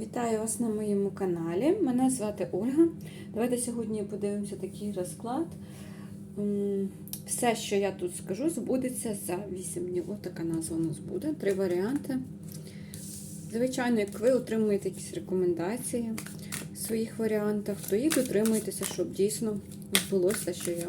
Вітаю вас на моєму каналі. Мене звати Ольга. Давайте сьогодні подивимося такий розклад. Все, що я тут скажу, збудеться за 8 днів. Ось така назва у нас буде. Три варіанти. Звичайно, як ви отримуєте якісь рекомендації в своїх варіантах, то їх дотримуйтеся, щоб дійсно збулося, що я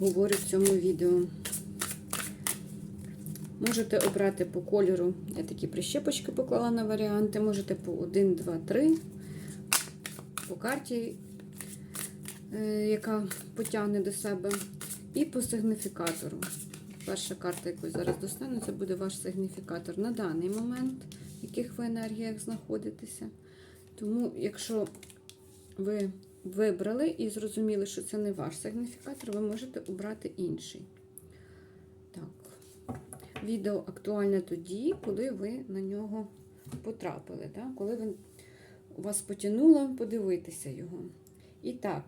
говорю в цьому відео. Можете обрати по кольору, я такі прищепочки поклала на варіанти, можете по 1, 2, 3, по карті, е, яка потягне до себе, і по сигніфікатору. Перша карта, яку зараз достану, це буде ваш сигніфікатор на даний момент, в яких ви енергіях знаходитеся. Тому, якщо ви вибрали і зрозуміли, що це не ваш сигніфікатор, ви можете обрати інший. Відео актуальне тоді, коли ви на нього потрапили, да? коли у вас потягнуло подивитися його. І так,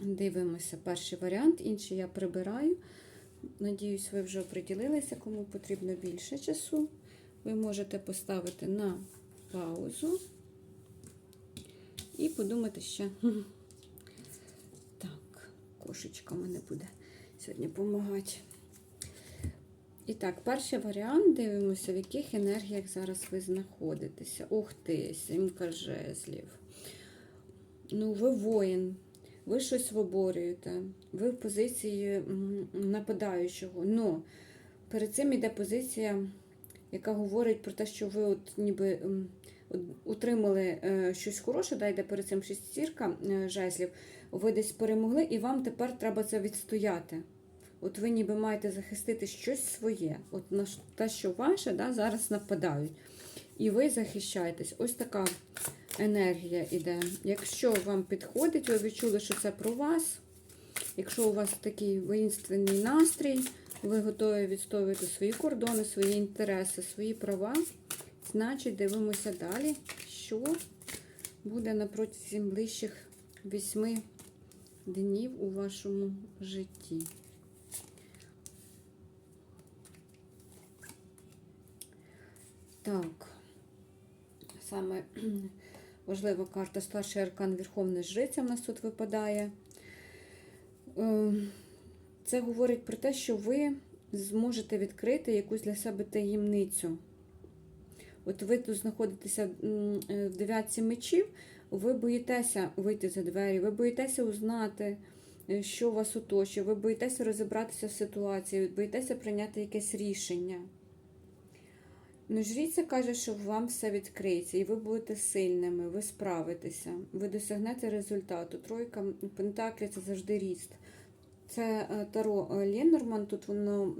дивимося перший варіант, інший я прибираю. Надіюсь, ви вже оприділилися, кому потрібно більше часу. Ви можете поставити на паузу і подумати ще. Так, кошечка мене буде сьогодні допомагати. І так, перший варіант дивимося, в яких енергіях зараз ви знаходитеся. Ух ти, сімка жезлів. Ну, ви воїн, ви щось виборюєте, ви в позиції нападаючого. Ну, перед цим йде позиція, яка говорить про те, що ви от ніби м, утримали е, щось хороше, да, йде перед цим шестірка е, жезлів, ви десь перемогли, і вам тепер треба це відстояти. От ви ніби маєте захистити щось своє, от на те, що ваше, да, зараз нападають. І ви захищаєтесь. Ось така енергія йде. Якщо вам підходить, ви відчули, що це про вас. Якщо у вас такий воїнственний настрій, ви готові відстоювати свої кордони, свої інтереси, свої права, значить дивимося далі, що буде на протязі ближчих вісьми днів у вашому житті. Так, саме важлива карта старший аркан Верховна Жриця в нас тут випадає. Е, Це говорить про те, що ви зможете відкрити якусь для себе таємницю. От ви тут знаходитеся е, в дев'ятці мечів, ви боїтеся вийти за двері, ви боїтеся узнати, е, що вас оточує, ви боїтеся розібратися в ситуації, боїтеся прийняти якесь рішення. Ну, жриця каже, що вам все відкриється, і ви будете сильними, ви справитеся, ви досягнете результату. Тройка Пентаклі це завжди ріст. Це е, Таро е, Ленорман, тут воно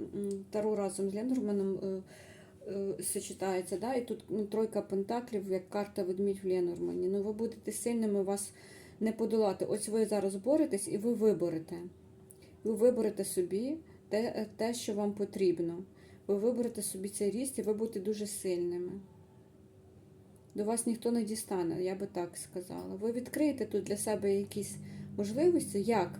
Таро разом з Ленорманом е, сочетається. Да? І тут тройка Пентаклів, як карта ведмідь в Ленормані. Ну, ви будете сильними, вас не подолати. Ось ви зараз боретесь і ви виборете. Ви виберете собі те, те що вам потрібно. Ви виберете собі цей ріст і ви будете дуже сильними. До вас ніхто не дістане, я би так сказала. Ви відкриєте тут для себе якісь можливості, як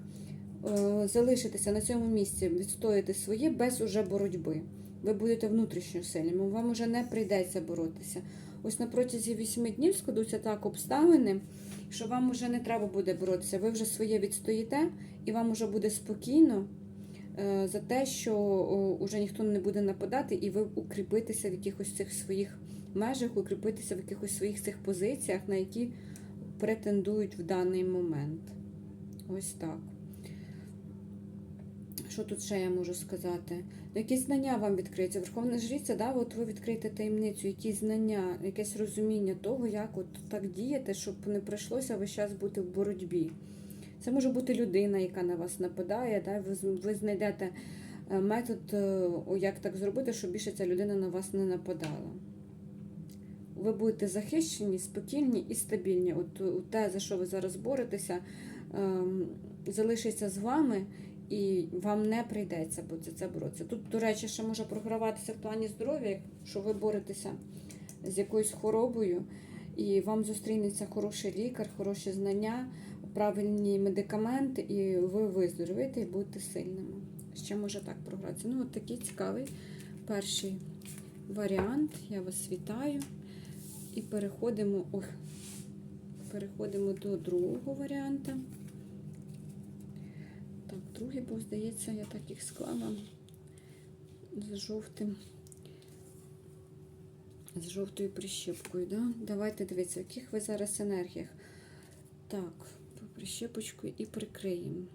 е, залишитися на цьому місці, відстояти своє без уже боротьби. Ви будете внутрішньо сильними, вам уже не прийдеться боротися. Ось на протязі 8 днів складуться так обставини, що вам вже не треба буде боротися. Ви вже своє відстоїте, і вам вже буде спокійно за те, що вже ніхто не буде нападати, і ви укріпитеся в якихось цих своїх межах, укріпитеся в якихось своїх цих позиціях, на які претендують в даний момент. Ось так. Що тут ще я можу сказати? Якісь знання вам відкриються. Верховна жриця, да, от ви відкриєте таємницю, якісь знання, якесь розуміння того, як от так діяти, щоб не прийшлося весь час бути в боротьбі. Це може бути людина, яка на вас нападає, да, ви, ви знайдете е, метод, е, як так зробити, щоб більше ця людина на вас не нападала. Ви будете захищені, спокійні і стабільні. От е, те, за що ви зараз боретеся, ем, залишиться з вами, і вам не прийдеться це, це боротися. Тут, до речі, ще може програватися в плані здоров'я, якщо ви боретеся з якоюсь хворобою, і вам зустрінеться хороший лікар, хороші знання, правильні медикаменти, і ви виздоровієте і будете сильними. Ще може так програтися. Ну, от такий цікавий перший варіант. Я вас вітаю. І переходимо, ох, переходимо до другого варіанта. Так, другий, бо здається, я так їх склала з жовтим, з жовтою прищепкою. Да? Давайте дивіться, в яких ви зараз енергіях. Так, по прищепочку і прикриємо.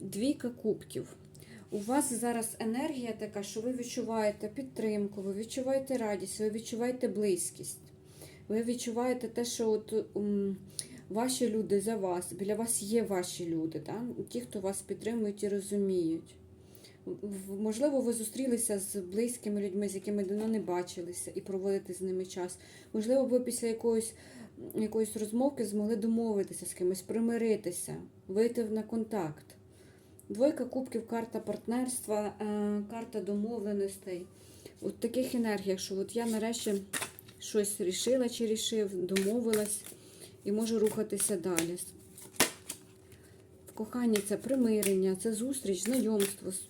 Двійка кубків. У вас зараз енергія така, що ви відчуваєте підтримку, ви відчуваєте радість, ви відчуваєте близькість. Ви відчуваєте те, що от, м, ваші люди за вас, біля вас є ваші люди, да? ті, хто вас підтримують і розуміють. Можливо, ви зустрілися з близькими людьми, з якими давно не бачилися, і проводите з ними час. Можливо, ви після якоїсь, якоїсь розмовки змогли домовитися з кимось, примиритися, вийти на контакт. Двойка кубків, карта партнерства, е, карта домовленостей. От таких енергіях, що от я нарешті щось рішила чи рішив, домовилась і можу рухатися далі. В коханні це примирення, це зустріч, знайомство з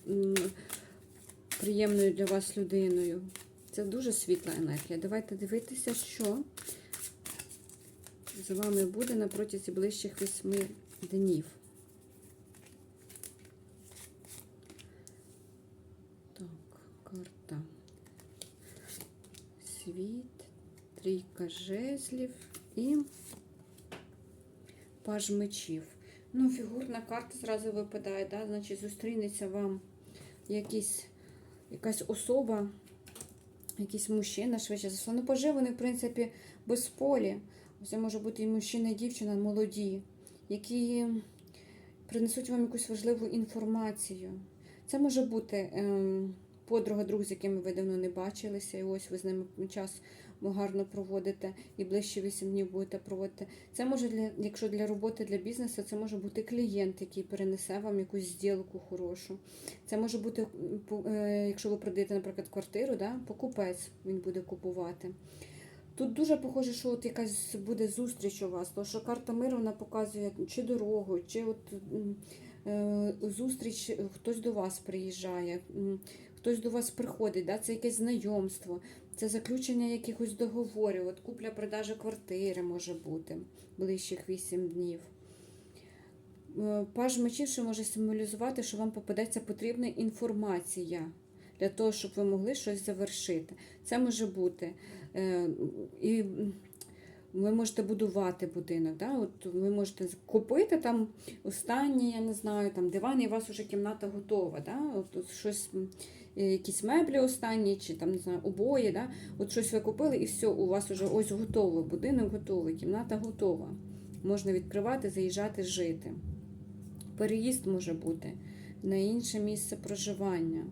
приємною для вас людиною. Це дуже світла енергія. Давайте дивитися, що з вами буде на протязі ближчих восьми днів. Так, карта. Світ, трійка жезлів і паж мечів. Ну, фігурна карта зразу випадає, да? значить зустрінеться вам якийсь, якась особа, якийсь мужчина, швидше за все. Ну, пажи вони, в принципі, безполі. Це може бути і мужчина, і дівчина, молоді, які принесуть вам якусь важливу інформацію. Це може бути ем, подруга, друг, з якими ви давно не бачилися, і ось ви з ними час гарно проводите, і ближче 8 днів будете проводити. Це може для, якщо для роботи, для бізнесу, це може бути клієнт, який перенесе вам якусь зділку хорошу. Це може бути, е, якщо ви продаєте, наприклад, квартиру, да, покупець він буде купувати. Тут дуже похоже, що от якась буде зустріч у вас, тому що карта миру вона показує чи дорогу, чи от е, зустріч, хтось до вас приїжджає, хтось до вас приходить, да? це якесь знайомство, це заключення якихось договорів, от купля-продажа квартири може бути ближчих 8 днів. Е, Паж мечів ще може символізувати, що вам попадеться потрібна інформація для того, щоб ви могли щось завершити. Це може бути. Е, І ви можете будувати будинок. Да? От ви можете купити там останній, я не знаю, там диван, і у вас вже кімната готова. Да? От, щось, е, якісь меблі останні, чи там, не знаю, обої. Да? От щось ви купили, і все, у вас вже ось готово, будинок готовий, кімната готова. Можна відкривати, заїжджати, жити. Переїзд може бути на інше місце проживання.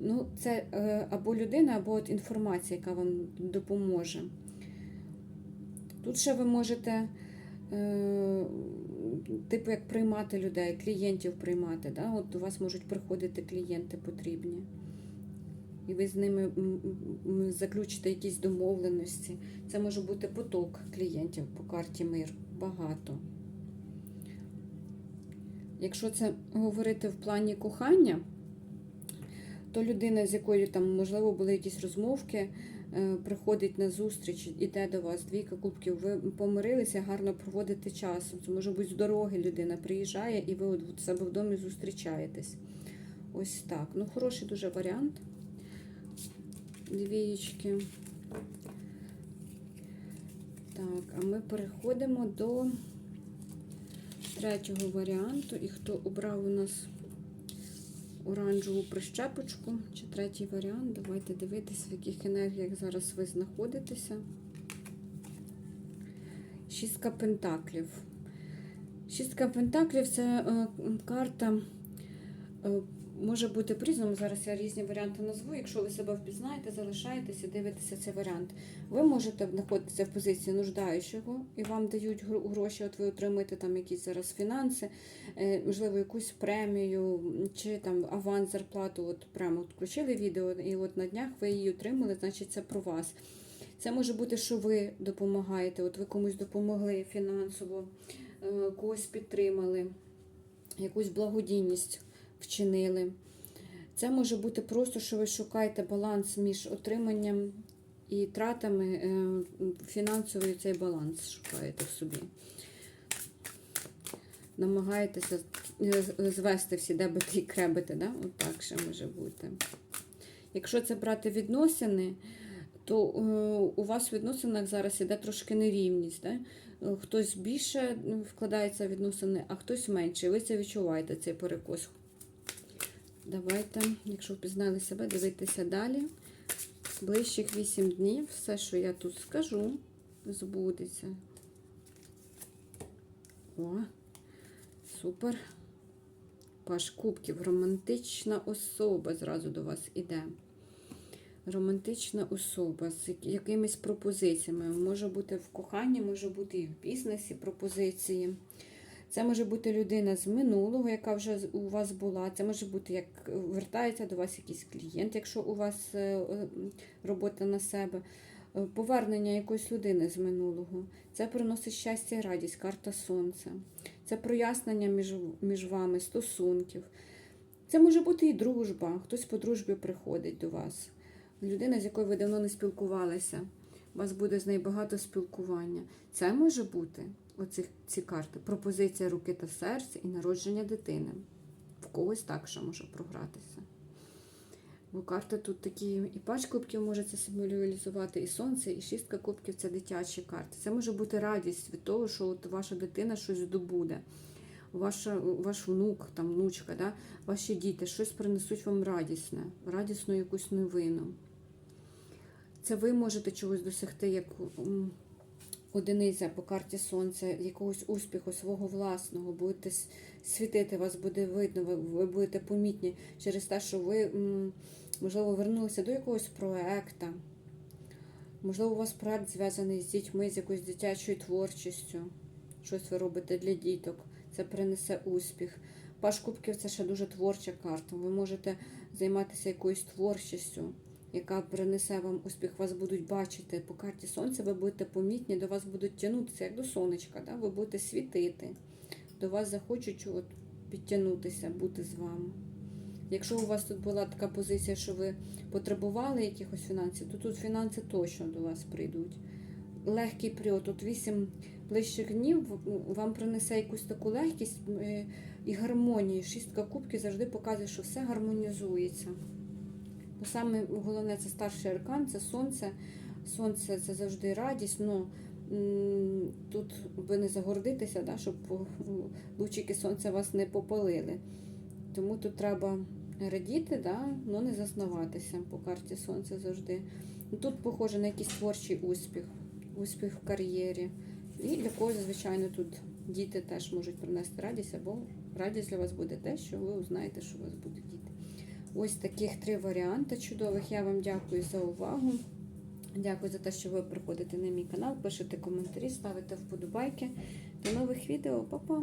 Ну, це е, або людина, або от інформація, яка вам допоможе. Тут ще ви можете, е, типу, як приймати людей, клієнтів приймати. Да? От до вас можуть приходити клієнти потрібні. І ви з ними заключите якісь домовленості. Це може бути поток клієнтів по карті мир. Багато. Якщо це говорити в плані кохання, то людина, з якою там, можливо, були якісь розмовки, е, приходить на зустріч, іде до вас, двійка кубків, ви помирилися, гарно проводите час. Це може бути з дороги людина приїжджає і ви в себе в домі зустрічаєтесь. Ось так. Ну, хороший дуже варіант. Двієчки. Так, а ми переходимо до третього варіанту. І хто обрав у нас оранжеву прищепочку, чи третій варіант, давайте дивитися, в яких енергіях зараз ви знаходитеся. Шістка пентаклів. Шістка пентаклів це е, карта. Може бути по-різному. Зараз я різні варіанти назву. Якщо ви себе впізнаєте, залишаєтеся, дивитеся цей варіант. Ви можете знаходитися в позиції нуждаючого і вам дають гроші, от ви отримуєте там якісь зараз фінанси, е, можливо, якусь премію чи там аванс зарплату. От прямо включили відео, і от на днях ви її отримали, значить це про вас. Це може бути, що ви допомагаєте, от ви комусь допомогли фінансово, е, когось підтримали, якусь благодійність вчинили. Це може бути просто, що ви шукаєте баланс між отриманням і тратами е, фінансовий цей баланс шукаєте в собі. Намагаєтеся е, звести всі дебити і кребити, да? Отак ще може бути. Якщо це брати відносини, то е, у вас в відносинах зараз іде трошки нерівність. Да? Хтось більше вкладається в відносини, а хтось менше. Ви це відчуваєте, цей перекос. Давайте, якщо впізнали себе, дивитися далі. Ближчих 8 днів, все, що я тут скажу, збудеться. О, супер. Паш кубків, романтична особа зразу до вас іде. Романтична особа з якимись пропозиціями. Може бути в коханні, може бути і в бізнесі пропозиції. Це може бути людина з минулого, яка вже у вас була. Це може бути, як вертається до вас якийсь клієнт, якщо у вас е, е, робота на себе. Е, Повернення якоїсь людини з минулого. Це приносить щастя і радість, карта сонця. Це прояснення між, між вами, стосунків. Це може бути і дружба. Хтось по дружбі приходить до вас. Людина, з якою ви давно не спілкувалися. У вас буде з нею багато спілкування. Це може бути оці ці карти. Пропозиція руки та серця і народження дитини. В когось так ще може програтися. Бо карти тут такі, і пач кубків може це символізувати, і сонце, і шістка кубків це дитячі карти. Це може бути радість від того, що от ваша дитина щось здобуде. Ваша, ваш внук, там, внучка, да? ваші діти щось принесуть вам радісне, радісну якусь новину. Це ви можете чогось досягти, як одиниця по карті сонця, якогось успіху свого власного, будете світити, вас буде видно, ви, будете помітні через те, що ви, можливо, вернулися до якогось проекту. Можливо, у вас проект зв'язаний з дітьми, з якоюсь дитячою творчістю. Щось ви робите для діток. Це принесе успіх. Паш кубків це ще дуже творча карта. Ви можете займатися якоюсь творчістю, яка принесе вам успіх, вас будуть бачити. По карті сонця ви будете помітні, до вас будуть тягнутися, як до сонечка. Да? Ви будете світити. До вас захочуть от, підтягнутися, бути з вами. Якщо у вас тут була така позиція, що ви потребували якихось фінансів, то тут фінанси точно до вас прийдуть. Легкий період, тут 8 ближчих днів вам принесе якусь таку легкість е, і гармонію. Шістка кубків завжди показує, що все гармонізується. Бо саме головне це старший аркан, це сонце. Сонце це завжди радість. Ну, тут ви не загордитеся, да, щоб лучики сонця вас не попалили. Тому тут треба радіти, да, але не заснуватися по карті сонця завжди. Ну, Тут похоже на якийсь творчий успіх, успіх в кар'єрі. І для когось, звичайно, тут діти теж можуть принести радість, або радість для вас буде те, що ви узнаєте, що у вас діти. Ось таких три варіанти чудових. Я вам дякую за увагу. Дякую за те, що ви приходите на мій канал, пишете коментарі, ставите вподобайки. До нових відео. Па-па!